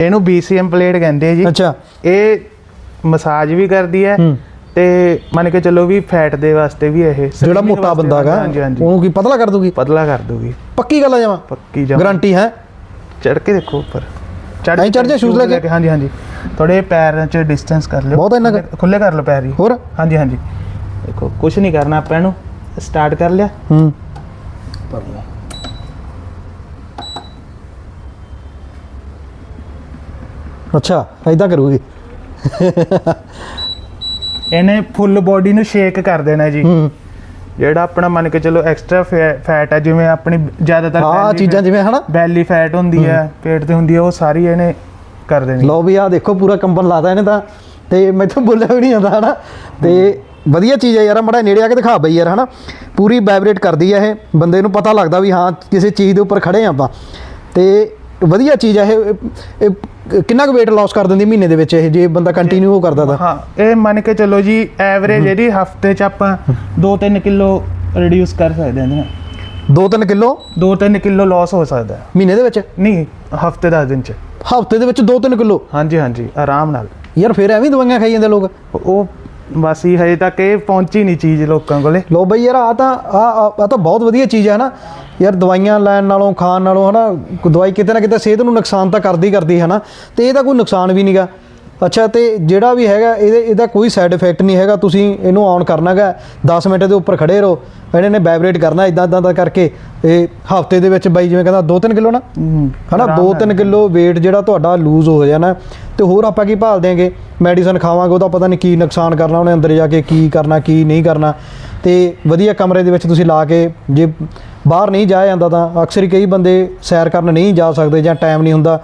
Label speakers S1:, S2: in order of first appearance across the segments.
S1: ਇਹਨੂੰ BCM plate ਕਹਿੰਦੇ ਆ ਜੀ।
S2: ਅੱਛਾ।
S1: ਇਹ ਮਸਾਜ ਵੀ ਕਰਦੀ ਹੈ ਤੇ ਮੰਨ ਕੇ ਚੱਲੋ ਵੀ ਫੈਟ ਦੇ ਵਾਸਤੇ ਵੀ ਇਹ
S2: ਜਿਹੜਾ ਮੋਟਾ ਬੰਦਾ ਹੈਗਾ ਉਹਨੂੰ ਕੀ ਪਤਲਾ ਕਰ ਦੂਗੀ?
S1: ਪਤਲਾ ਕਰ ਦੂਗੀ।
S2: ਪੱਕੀ ਗੱਲ ਆ ਜਾਵਾਂ
S1: ਪੱਕੀ ਜਮ।
S2: ਗਾਰੰਟੀ ਹੈ?
S1: ਚੜ ਕੇ ਦੇਖੋ ਉੱਪਰ।
S2: ਐਂ ਚੜ੍ਹ ਜਾ shoes ਲੈ ਕੇ?
S1: ਹਾਂਜੀ ਹਾਂਜੀ। ਥੋੜੇ ਪੈਰਾਂ 'ਚ ਡਿਸਟੈਂਸ ਕਰ ਲਿਓ।
S2: ਬਹੁਤ ਇੰਨਾ?
S1: ਖੁੱਲੇ ਕਰ ਲਓ ਪੈਰ ਹੀ
S2: ਹੋਰ?
S1: ਹਾਂਜੀ ਹਾਂਜੀ। ਦੇਖੋ ਕੁਝ ਨਹੀਂ ਕਰਨਾ ਆਪਾਂ ਇਹਨੂੰ। ਸਟਾਰਟ ਕਰ ਲਿਆ।
S2: ਹੂੰ। ਅੱਛਾ ਐਦਾਂ ਕਰੂਗੀ।
S1: ਇਹਨੇ ਫੁੱਲ ਬੋਡੀ ਨੂੰ ਸ਼ੇਕ ਕਰ ਦੇਣਾ ਜੀ।
S2: ਹੂੰ।
S1: ਜਿਹੜਾ ਆਪਣਾ ਮੰਨ ਕੇ ਚਲੋ ਐਕਸਟਰਾ ਫੈਟ ਹੈ ਜਿਵੇਂ ਆਪਣੀ ਜ਼ਿਆਦਾਤਰ belly
S2: ਚੀਜ਼ਾਂ ਜਿਵੇਂ ਹਨਾ।
S1: ਬੈਲੀ ਫੈਟ ਹੁੰਦੀ ਹੈ। ਪੇਟ ਤੇ ਹੁੰਦੀ ਹੈ ਉਹ ਸਾਰੀ ਇਹਨੇ ਕਰ ਦੇਣੀ।
S2: ਲਓ ਵੀ ਆ ਦੇਖੋ ਪੂਰਾ ਕੰਬਨ ਲਾਦਾ ਇਹਨੇ ਤਾਂ। ਤੇ ਮੈਥੋਂ ਬੋਲਿਆ ਵੀ ਨਹੀਂ ਜਾਂਦਾ ਹਨਾ। ਤੇ ਵਧੀਆ ਚੀਜ਼ ਹੈ ਯਾਰ ਮੜਾ ਨੇੜੇ ਆ ਕੇ ਦਿਖਾ ਬਈ ਯਾਰ ਹਨਾ। ਪੂਰੀ ਵਾਈਬ੍ਰੇਟ ਕਰਦੀ ਹੈ ਇਹ। ਬੰਦੇ ਨੂੰ ਪਤਾ ਲੱਗਦਾ ਵੀ ਹਾਂ ਕਿਸੇ ਚੀਜ਼ ਦੇ ਉੱਪਰ ਖੜੇ ਆ ਆਪਾਂ। ਤੇ ਵਧੀਆ ਚੀਜ਼ ਹੈ ਇਹ ਇਹ ਕਿੰਨਾ ਕੁ weight loss ਕਰ ਦਿੰਦੀ ਮਹੀਨੇ ਦੇ ਵਿੱਚ ਇਹ ਜੇ ਬੰਦਾ ਕੰਟੀਨਿਊ ਕਰਦਾ ਤਾਂ?
S1: ਹਾਂ ਇਹ ਮੰਨ ਕੇ ਚੱਲੋ ਜੀ ਐਵਰੇਜ ਇਹਦੀ ਹਫ਼ਤੇ 'ਚ ਆਪਾਂ 2-3 ਕਿਲੋ ਰਿਡਿਊਸ ਕਰ ਸਕਦੇ ਹਾਂ। ਨਾਲ
S2: 2-3 ਕਿਲੋ?
S1: 2-3 ਕਿਲੋ ਲਾਸ ਹੋ ਸਕਦਾ ਹੈ।
S2: ਮਹੀਨੇ ਦੇ ਵਿੱਚ?
S1: ਨਹੀਂ ਹਫ਼ਤੇ 10 ਦਿਨ 'ਚ।
S2: ਹਫ਼ਤੇ ਦੇ ਵਿੱਚ 2-3 ਕਿਲੋ?
S1: ਹਾਂਜੀ ਹਾਂਜੀ ਆਰਾਮ ਨਾਲ।
S2: ਯਾਰ ਫਿਰ ਐਵੇਂ ਦਵਾਈਆਂ ਖਾਈ ਜਾਂਦੇ ਲੋਕ।
S1: ਉਹ ਬਸ ਹੀ ਹਜੇ ਤੱਕ ਇਹ ਪਹੁੰਚੀ ਨਹੀਂ ਚੀਜ਼ ਲੋਕਾਂ ਕੋਲੇ।
S2: ਲੋ ਬਈ ਯਾਰ ਆ ਤਾਂ ਆ ਆ ਤਾਂ ਬਹੁਤ ਵਧੀਆ ਚੀਜ਼ ਹੈ ਨਾ। ਯਾਰ ਦਵਾਈਆਂ ਲੈਣ ਨਾਲੋਂ ਖਾਣ ਨਾਲੋਂ ਹਨਾ ਦਵਾਈ ਕਿਤੇ ਨਾ ਕਿਤੇ ਸਿਹਤ ਨੂੰ ਨੁਕਸਾਨ ਤਾਂ ਕਰਦੀ ਕਰਦੀ ਹੈ ਨਾ ਤੇ ਇਹਦਾ ਕੋਈ ਨੁਕਸਾਨ ਵੀ ਨਹੀਂਗਾ ਅੱਛਾ ਤੇ ਜਿਹੜਾ ਵੀ ਹੈਗਾ ਇਹਦੇ ਇਹਦਾ ਕੋਈ ਸਾਈਡ ਇਫੈਕਟ ਨਹੀਂ ਹੈਗਾ ਤੁਸੀਂ ਇਹਨੂੰ ਆਨ ਕਰਨਾਗਾ 10 ਮਿੰਟ ਦੇ ਉੱਪਰ ਖੜੇ ਰਹੋ ਇਹਨੇ ਨੇ ਵਾਈਬ੍ਰੇਟ ਕਰਨਾ ਇਦਾਂ ਇਦਾਂ ਦਾ ਕਰਕੇ ਇਹ ਹਫ਼ਤੇ ਦੇ ਵਿੱਚ ਬਾਈ ਜਿਵੇਂ ਕਹਿੰਦਾ 2-3 ਕਿਲੋ ਨਾ? ਹਨਾ 2-3 ਕਿਲੋ weight ਜਿਹੜਾ ਤੁਹਾਡਾ ਲੂਜ਼ ਹੋ ਜਾਣਾ ਤੇ ਹੋਰ ਆਪਾਂ ਕੀ ਭਾਲ ਦਿਆਂਗੇ ਮੈਡੀਸਨ ਖਾਵਾਂਗੇ ਉਹਦਾ ਪਤਾ ਨਹੀਂ ਕੀ ਨੁਕਸਾਨ ਕਰਨਾ ਉਹਨੇ ਅੰਦਰ ਜਾ ਕੇ ਕੀ ਕਰਨਾ ਕੀ ਨਹੀਂ ਕਰਨਾ। ਤੇ ਵਧੀਆ ਕਮਰੇ ਦੇ ਵਿੱਚ ਤੁਸੀਂ ਲਾ ਕੇ ਜੇ ਬਾਹਰ ਨਹੀਂ ਜਾਇਆ ਜਾਂਦਾ ਤਾਂ ਅਕਸਰ ਹੀ ਕਈ ਬੰਦੇ ਸੈਰ ਕਰਨ ਨਹੀਂ ਜਾ ਸਕਦੇ ਜਾਂ ਟਾਈਮ ਨਹੀਂ ਹੁੰਦਾ।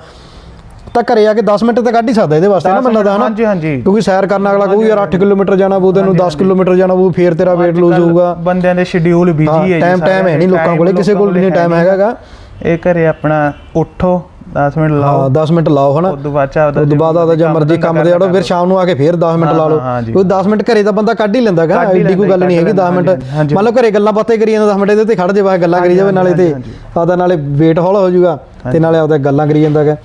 S2: ਤਾਂ ਘਰੇ ਆ ਕੇ 10 ਮਿੰਟ ਤਾਂ ਕੱਢ ਹੀ ਸਕਦਾ ਇਹਦੇ ਵਾਸਤੇ ਨਾ
S1: 10
S2: ਮੈਨੂੰ ਲੱਗਦਾ ਹਨਾ?
S1: ਹਾਂਜੀ, ਹਾਂਜੀ।
S2: ਕਿਉਂਕਿ ਸੈਰ ਕਰਨ ਅਗਲਾ ਕਹੂ ਯਾਰ 8 ਕਿਲੋਮੀਟਰ ਜਾਣਾ ਪਊ ਤੈਨੂੰ 10 ਕਿਲੋਮੀਟਰ ਜਾਣਾ ਪਊ ਫੇਰ ਤੇਰਾ weight lose ਹੋਊਗਾ।
S1: ਬੰਦਿਆਂ ਦੇ ਸ਼ਡਿਊਲ ਬਿਜ਼ੀ ਹੈ ਜੀ
S2: ਟਾਈਮ ਟਾਈਮ ਹੈ ਨਹੀਂ ਲੋਕਾਂ ਕੋਲੇ ਕਿਸੇ ਕੋਲ ਨਹੀਂ ਟਾਈਮ ਹੈਗਾਗਾ
S1: ਇਹ ਘਰੇ ਆਪਣਾ ਉੱਠੋ 10 ਮਿੰਟ ਲਾਓ।
S2: ਹਾਂ 10 ਮਿੰਟ ਲਾਓ ਹਨਾ?
S1: ਉਦੋਂ ਬਾਅਦ ਚ ਆਪਦਾ
S2: ਉਦੋਂ ਬਾਅਦ ਆਦਾ ਜਾਂ ਮਰਜ਼ੀ ਕੰਮ ਦੇ ਆੜੋ ਫਿਰ ਸ਼ਾਮ ਨੂੰ ਆ ਕੇ ਫਿਰ 10 ਮਿੰਟ ਲਾ ਲਓ। ਕੋਈ 10 ਮਿੰਟ ਘਰੇ ਤਾਂ ਬੰਦਾ ਕੱਢ ਹੀ ਲੈਂਦਾਗਾ
S1: ਕੱਢ ਹੀ
S2: ਐਡੀ ਕੋਈ ਗੱਲ
S1: ਲੈਂਦਾ,
S2: ਨਹੀਂ ਹੈਗੀ
S1: ਕੱਢ
S2: 10 ਮਿੰਟ
S1: ਲੈਂਦਾ।
S2: ਮੰਨ ਲਓ ਘਰੇ ਗੱਲਾਂ ਬਾਤਾਂ ਕਰੀ ਜਾਂਦਾ 10 ਮਿੰਟ ਇਹਦੇ ਤੇ ਖੜ ਜੇ ਬਸ ਗੱਲਾਂ ਕਰੀ ਜਾਵੇ ਨਾਲੇ ਤੇ ਆਦਾ ਨਾਲੇ weight ਹੌਲਾ ਹੋ ਜਾਊਗਾ ਤੇ ਨਾਲੇ ਆਪਦਾ ਗੱਲਾਂ ਕਰੀ ਜਾਂਦਾਗਾ